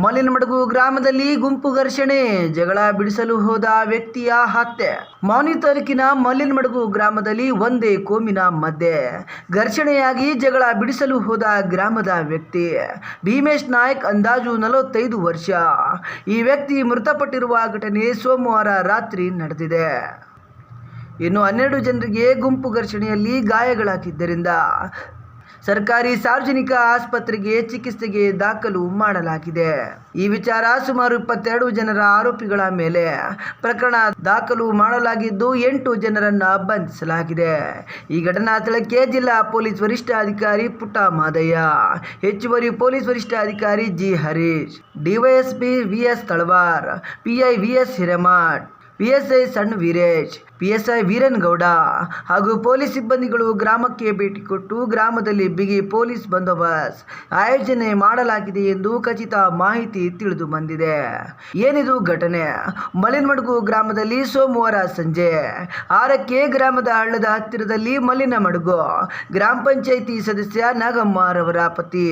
ಮಲಿನಮಡಗು ಗ್ರಾಮದಲ್ಲಿ ಗುಂಪು ಘರ್ಷಣೆ, ಜಗಳ ಬಿಡಿಸಲು ಹೋದ ವ್ಯಕ್ತಿಯ ಹತ್ಯೆ. ಮೌನಿ ತಾಲೂಕಿನ ಮಲಿನಮಡಗು ಗ್ರಾಮದಲ್ಲಿ ಒಂದೇ ಕೋಮಿನ ಮಧ್ಯೆ ಘರ್ಷಣೆಯಾಗಿ ಜಗಳ ಬಿಡಿಸಲು ಹೋದ ಗ್ರಾಮದ ವ್ಯಕ್ತಿ ಭೀಮೇಶ್ ನಾಯಕ್, ಅಂದಾಜು ನಲವತ್ತೈದು ವರ್ಷ. ಈ ವ್ಯಕ್ತಿ ಮೃತಪಟ್ಟಿರುವ ಘಟನೆ ಸೋಮವಾರ ರಾತ್ರಿ ನಡೆದಿದೆ. ಇನ್ನು ಹನ್ನೆರಡು ಜನರಿಗೆ ಗುಂಪು ಘರ್ಷಣೆಯಲ್ಲಿ ಗಾಯಗಳಾಗಿದ್ದರಿಂದ ಸರ್ಕಾರಿ ಸಾರ್ವಜನಿಕ ಆಸ್ಪತ್ರೆಗೆ ಚಿಕಿತ್ಸೆಗೆ ದಾಖಲು ಮಾಡಲಾಗಿದೆ. ಈ ವಿಚಾರ ಸುಮಾರು ಇಪ್ಪತ್ತೆರಡು ಜನರ ಆರೋಪಿಗಳ ಮೇಲೆ ಪ್ರಕರಣ ದಾಖಲು ಮಾಡಲಾಗಿದ್ದು, ಎಂಟು ಜನರನ್ನ ಬಂಧಿಸಲಾಗಿದೆ. ಈ ಘಟನಾ ಸ್ಥಳಕ್ಕೆ ಜಿಲ್ಲಾ ಪೊಲೀಸ್ ವರಿಷ್ಠಾಧಿಕಾರಿ ಪುಟ್ಟ ಮಾದಯ್ಯ ಹೆಚ್ಚುವರಿ ಪೊಲೀಸ್ ವರಿಷ್ಠಾಧಿಕಾರಿ G Harish, DYSP VS Talwar PI VS Hiremath PSI Sanna Veeresh PSI Veerangouda ಹಾಗೂ ಪೊಲೀಸ್ ಸಿಬ್ಬಂದಿಗಳು ಗ್ರಾಮಕ್ಕೆ ಭೇಟಿ ಕೊಟ್ಟು ಗ್ರಾಮದಲ್ಲಿ ಬಿಗಿ ಪೊಲೀಸ್ ಬಂದೋಬಸ್ತ್ ಆಯೋಜನೆ ಮಾಡಲಾಗಿದೆ ಎಂದು ಖಚಿತ ಮಾಹಿತಿ ತಿಳಿದು ಬಂದಿದೆ. ಏನಿದು ಘಟನೆ? ಮಲಿನಮಡುಗು ಗ್ರಾಮದಲ್ಲಿ ಸೋಮವಾರ ಸಂಜೆ ಆರಕ್ಕೆ ಗ್ರಾಮದ ಹಳ್ಳದ ಹತ್ತಿರದಲ್ಲಿ ಮಲಿನ ಮಡುಗು ಗ್ರಾಮ ಪಂಚಾಯಿತಿ ಸದಸ್ಯ ನಾಗಮ್ಮರವರ ಪತಿ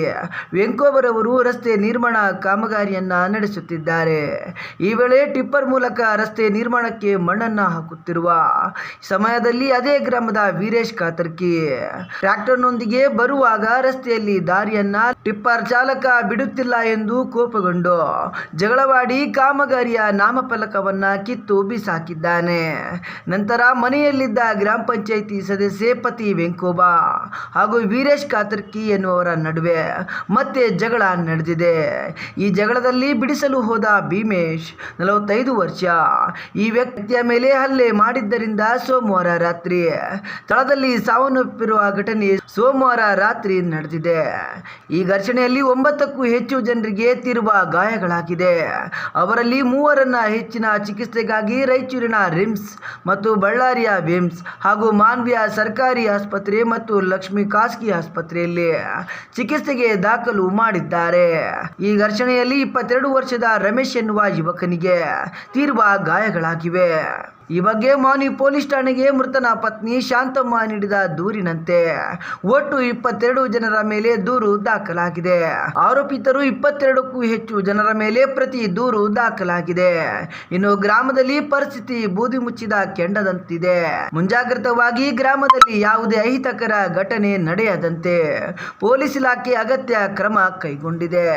ವೆಂಕೋಬರವರು ರಸ್ತೆ ನಿರ್ಮಾಣ ಕಾಮಗಾರಿಯನ್ನ ನಡೆಸುತ್ತಿದ್ದಾರೆ. ಈ ವೇಳೆ ಟಿಪ್ಪರ್ ಮೂಲಕ ರಸ್ತೆ ನಿರ್ಮಾಣಕ್ಕೆ ಮಣ್ಣನ್ನ ಹಾಕುತ್ತಿರುವ ಸಮಯದಲ್ಲಿ ಅದೇ ಗ್ರಾಮದ ವೀರೇಶ್ ಕಾತರ್ಕಿ. ಟ್ರ್ಯಾಕ್ಟರ್ನೊಂದಿಗೆ ಬರುವಾಗ ರಸ್ತೆಯಲ್ಲಿ ದಾರಿಯನ್ನ ಟಿಪ್ಪರ್ ಚಾಲಕ ಬಿಡುತ್ತಿಲ್ಲ ಎಂದು ಕೋಪಗೊಂಡು ಜಗಳವಾಡಿ ಕಾಮಗಾರಿಯ ನಾಮಫಲಕವನ್ನ ಕಿತ್ತು ಬಿಸಾಕಿದ್ದಾನೆ. ನಂತರ ಮನೆಯಲ್ಲಿದ್ದ ಗ್ರಾಮ ಪಂಚಾಯಿತಿ ಸದಸ್ಯೆ ಪತಿ ವೆಂಕೋಬಾ ಹಾಗೂ ವೀರೇಶ್ ಕಾತರ್ಕಿ ಎನ್ನುವರ ನಡುವೆ ಮತ್ತೆ ಜಗಳ ನಡೆದಿದೆ. ಈ ಜಗಳದಲ್ಲಿ ಬಿಡಿಸಲು ಹೋದ ಭೀಮೇಶ್ ನಲವತ್ತೈದು ವರ್ಷ. ಈ ವ್ಯಕ್ತಿಯ ಮೇಲೆ ಹಲ್ಲೆ ಮಾಡಿದ್ದರಿಂದ ಸೋಮವಾರ ರಾತ್ರಿ ಸ್ಥಳದಲ್ಲಿ ಸಾವನ್ನಪ್ಪಿರುವ ಘಟನೆ ಸೋಮವಾರ ರಾತ್ರಿ ನಡೆದಿದೆ. ಈ ಘರ್ಷಣೆಯಲ್ಲಿ ಒಂಬತ್ತಕ್ಕೂ ಹೆಚ್ಚು ಜನರಿಗೆ ತೀರುವ ಗಾಯಗಳಾಗಿದೆ ಅವರಲ್ಲಿ ಮೂವರನ್ನ ಹೆಚ್ಚಿನ ಚಿಕಿತ್ಸೆಗಾಗಿ ರಾಯಚೂರಿನ ರಿಮ್ಸ್ ಮತ್ತು ಬಳ್ಳಾರಿಯ ವಿಮ್ಸ್ ಹಾಗೂ ಮಾನ್ವಿಯ ಸರ್ಕಾರಿ ಆಸ್ಪತ್ರೆ ಮತ್ತು ಲಕ್ಷ್ಮಿ ಖಾಸಗಿ ಆಸ್ಪತ್ರೆಯಲ್ಲಿ ಚಿಕಿತ್ಸೆಗೆ ದಾಖಲು ಮಾಡಿದ್ದಾರೆ. ಈ ಘರ್ಷಣೆಯಲ್ಲಿ ಇಪ್ಪತ್ತೆರಡು ವರ್ಷದ ರಮೇಶ್ ಎನ್ನುವ ಯುವಕನಿಗೆ ತೀವ್ರ ಗಾಯಗಳಾಗಿವೆ. ಈ ಬಗ್ಗೆ ಮಾನಿ ಪೊಲೀಸ್ ಠಾಣೆಗೆ ಮೃತನ ಪತ್ನಿ ಶಾಂತಮ್ಮ ನೀಡಿದ ದೂರಿನಂತೆ ಒಟ್ಟು ಇಪ್ಪತ್ತೆರಡು ಜನರ ಮೇಲೆ ದೂರು ದಾಖಲಾಗಿದೆ. ಆರೋಪಿತರು ಇಪ್ಪತ್ತೆರಡಕ್ಕೂ ಹೆಚ್ಚು ಜನರ ಮೇಲೆ ಪ್ರತಿ ದೂರು ದಾಖಲಾಗಿದೆ. ಇನ್ನು ಗ್ರಾಮದಲ್ಲಿ ಪರಿಸ್ಥಿತಿ ಬೂದಿ ಮುಚ್ಚಿದ ಕೆಂಡದಂತಿದೆ. ಮುಂಜಾಗ್ರತವಾಗಿ ಗ್ರಾಮದಲ್ಲಿ ಯಾವುದೇ ಅಹಿತಕರ ಘಟನೆ ನಡೆಯದಂತೆ ಪೊಲೀಸ್ ಇಲಾಖೆ ಅಗತ್ಯ ಕ್ರಮ ಕೈಗೊಂಡಿದೆ.